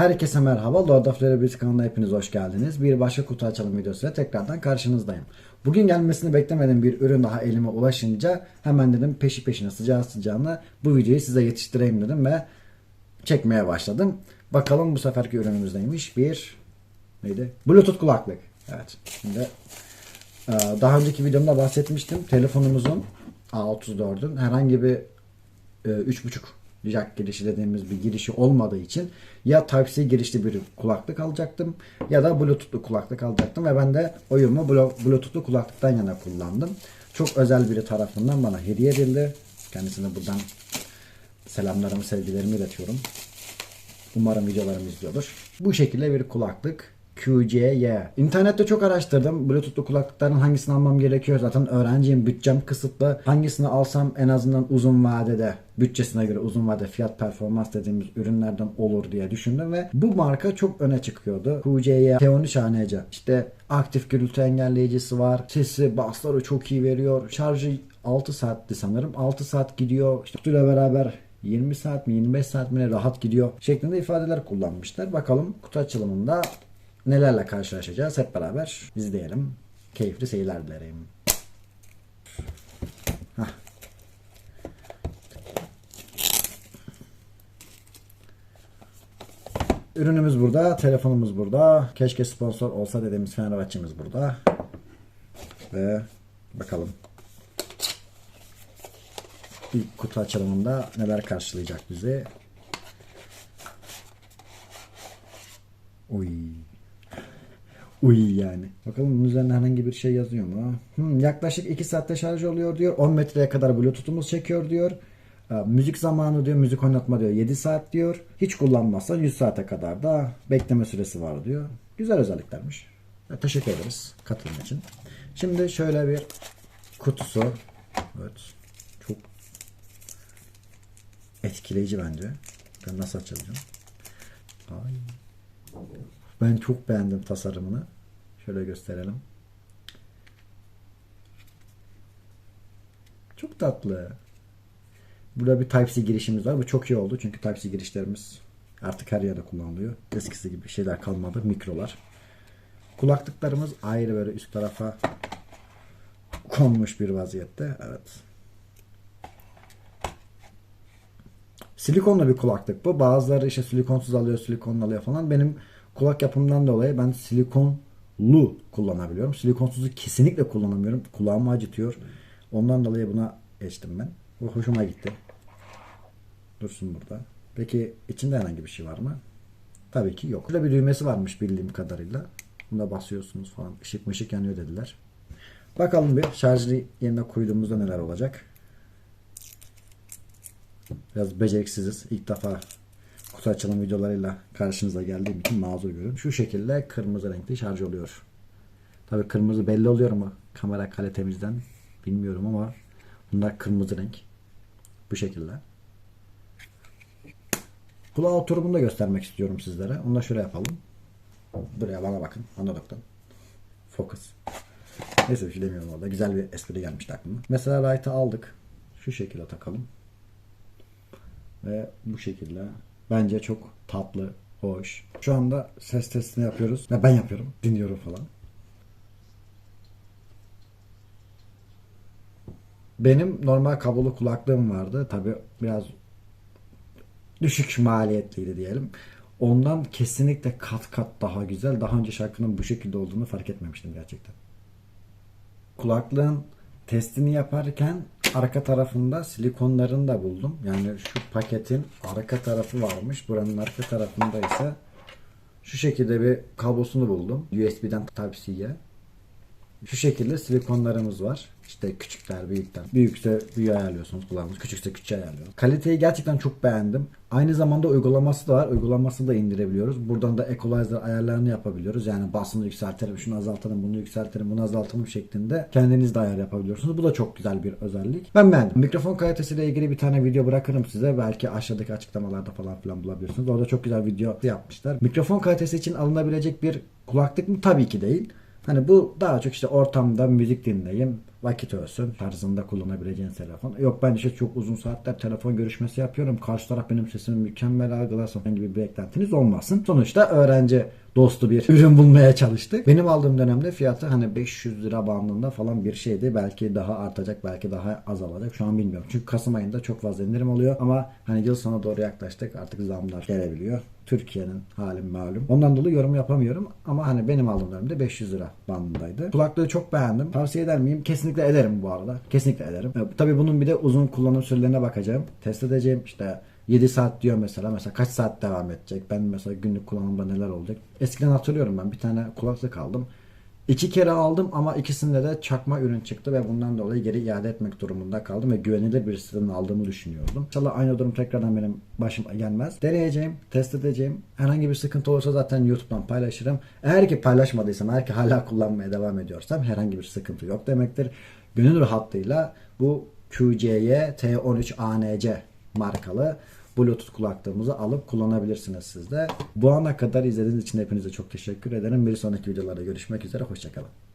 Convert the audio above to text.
Herkese merhaba. Lord of Rebels kanalına hepiniz hoş geldiniz. Bir başka kutu açalım videosuyla tekrardan karşınızdayım. Bugün gelmesini beklemediğim bir ürün daha elime ulaşınca hemen dedim peşi peşine sıcağı sıcağına bu videoyu size yetiştireyim dedim ve çekmeye başladım. Bakalım bu seferki ürünümüz neymiş? Bir neydi? Bluetooth kulaklık. Evet. Şimdi e, daha önceki videomda bahsetmiştim. Telefonumuzun A34'ün herhangi bir e, 3.5 jack girişi dediğimiz bir girişi olmadığı için ya Type-C girişli bir kulaklık alacaktım ya da Bluetooth'lu kulaklık alacaktım ve ben de oyumu Blu- Bluetooth'lu kulaklıktan yana kullandım. Çok özel biri tarafından bana hediye edildi. Kendisine buradan selamlarımı, sevgilerimi iletiyorum. Umarım videolarımı izliyordur. Bu şekilde bir kulaklık QCY. İnternette çok araştırdım. Bluetooth'lu kulaklıkların hangisini almam gerekiyor? Zaten öğrenciyim. Bütçem kısıtlı. Hangisini alsam en azından uzun vadede bütçesine göre uzun vade fiyat performans dediğimiz ürünlerden olur diye düşündüm ve bu marka çok öne çıkıyordu. QCY T13 ANC. İşte aktif gürültü engelleyicisi var. Sesi, basları çok iyi veriyor. Şarjı 6 saatti sanırım. 6 saat gidiyor. İşte beraber 20 saat mi 25 saat mi rahat gidiyor şeklinde ifadeler kullanmışlar. Bakalım kutu açılımında nelerle karşılaşacağız hep beraber izleyelim. Keyifli seyirler dilerim. Hah. Ürünümüz burada, telefonumuz burada. Keşke sponsor olsa dediğimiz Fenerbahçe'miz burada. Ve bakalım ilk kutu açılımında neler karşılayacak bizi. Uy. Uy yani. Bakalım bunun üzerine herhangi bir şey yazıyor mu? Hmm, yaklaşık 2 saatte şarj oluyor diyor. 10 metreye kadar bluetooth'umuz çekiyor diyor. Ee, Müzik zamanı diyor. Müzik oynatma diyor. 7 saat diyor. Hiç kullanmazsan 100 saate kadar da bekleme süresi var diyor. Güzel özelliklermiş. Teşekkür ederiz katılım için. Şimdi şöyle bir kutusu. Evet. Çok etkileyici bence. Ben nasıl açacağım? Ay. Ben çok beğendim tasarımını. Şöyle gösterelim. Çok tatlı. Burada bir Type-C girişimiz var. Bu çok iyi oldu çünkü Type-C girişlerimiz artık her yerde kullanılıyor. Eskisi gibi şeyler kalmadı. Mikrolar. Kulaklıklarımız ayrı böyle üst tarafa konmuş bir vaziyette. Evet. Silikonlu bir kulaklık bu. Bazıları işte silikonsuz alıyor, silikonlu alıyor falan. Benim kulak yapımından dolayı ben silikonlu kullanabiliyorum. Silikonsuzu kesinlikle kullanamıyorum. Kulağımı acıtıyor. Ondan dolayı buna geçtim ben. Bu hoşuma gitti. Dursun burada. Peki içinde herhangi bir şey var mı? Tabii ki yok. Burada bir düğmesi varmış bildiğim kadarıyla. Bunda basıyorsunuz falan. Işık mışık yanıyor dediler. Bakalım bir şarjlı yerine koyduğumuzda neler olacak. Biraz beceriksiziz. İlk defa kutu açılım videolarıyla karşınıza geldiğim için mazur görün. Şu şekilde kırmızı renkli şarj oluyor. Tabi kırmızı belli oluyor mu kamera kalitemizden bilmiyorum ama bunlar kırmızı renk. Bu şekilde. Kulağı oturumunu da göstermek istiyorum sizlere. Onu da şöyle yapalım. Buraya bana bakın. Analogdan. Focus. Neyse bir şey demiyorum orada. Güzel bir espri gelmişti aklıma. Mesela light'ı aldık. Şu şekilde takalım. Ve bu şekilde bence çok tatlı, hoş. Şu anda ses testini yapıyoruz. Ve ben yapıyorum. Dinliyorum falan. Benim normal kablolu kulaklığım vardı. Tabi biraz düşük maliyetliydi diyelim. Ondan kesinlikle kat kat daha güzel. Daha önce şarkının bu şekilde olduğunu fark etmemiştim gerçekten. Kulaklığın testini yaparken arka tarafında silikonlarını da buldum. Yani şu paketin arka tarafı varmış. Buranın arka tarafında ise şu şekilde bir kablosunu buldum. USB'den Type-C'ye. Şu şekilde silikonlarımız var. İşte küçükler, büyükler. Büyükse büyüğü ayarlıyorsunuz kulağınız. Küçükse küçüğü ayarlıyorsunuz. Kaliteyi gerçekten çok beğendim. Aynı zamanda uygulaması da var. Uygulamasını da indirebiliyoruz. Buradan da equalizer ayarlarını yapabiliyoruz. Yani basını yükseltelim, şunu azaltalım, bunu yükseltelim, bunu azaltalım şeklinde kendiniz de ayar yapabiliyorsunuz. Bu da çok güzel bir özellik. Ben beğendim. Mikrofon kalitesiyle ilgili bir tane video bırakırım size. Belki aşağıdaki açıklamalarda falan filan bulabiliyorsunuz. Orada çok güzel video yapmışlar. Mikrofon kalitesi için alınabilecek bir kulaklık mı? Tabii ki değil. Hani bu daha çok işte ortamda müzik dinleyin. vakit ölsün tarzında kullanabileceğiniz telefon. Yok ben işte çok uzun saatler telefon görüşmesi yapıyorum. Karşı taraf benim sesimi mükemmel algılasın falan gibi bir beklentiniz olmasın. Sonuçta öğrenci dostu bir ürün bulmaya çalıştık. Benim aldığım dönemde fiyatı hani 500 lira bandında falan bir şeydi. Belki daha artacak, belki daha azalacak. Şu an bilmiyorum. Çünkü Kasım ayında çok fazla indirim oluyor ama hani yıl sonu doğru yaklaştık. Artık zamlar gelebiliyor. Türkiye'nin halim malum. Ondan dolayı yorum yapamıyorum ama hani benim aldığım dönemde 500 lira bandındaydı. Kulaklığı çok beğendim. Tavsiye eder miyim? Kesinlikle ederim bu arada. Kesinlikle ederim. E, tabii bunun bir de uzun kullanım sürelerine bakacağım. Test edeceğim. İşte 7 saat diyor mesela. Mesela kaç saat devam edecek? Ben mesela günlük kullanımda neler olacak? Eskiden hatırlıyorum ben bir tane kulaklık aldım. İki kere aldım ama ikisinde de çakma ürün çıktı ve bundan dolayı geri iade etmek durumunda kaldım ve güvenilir bir siteden aldığımı düşünüyordum. İnşallah aynı durum tekrardan benim başıma gelmez. Deneyeceğim, test edeceğim. Herhangi bir sıkıntı olursa zaten YouTube'dan paylaşırım. Eğer ki paylaşmadıysam, eğer ki hala kullanmaya devam ediyorsam herhangi bir sıkıntı yok demektir. Gönül rahatlığıyla bu QCY T13 ANC markalı Bluetooth kulaklığımızı alıp kullanabilirsiniz siz de. Bu ana kadar izlediğiniz için hepinize çok teşekkür ederim. Bir sonraki videolarda görüşmek üzere. Hoşçakalın.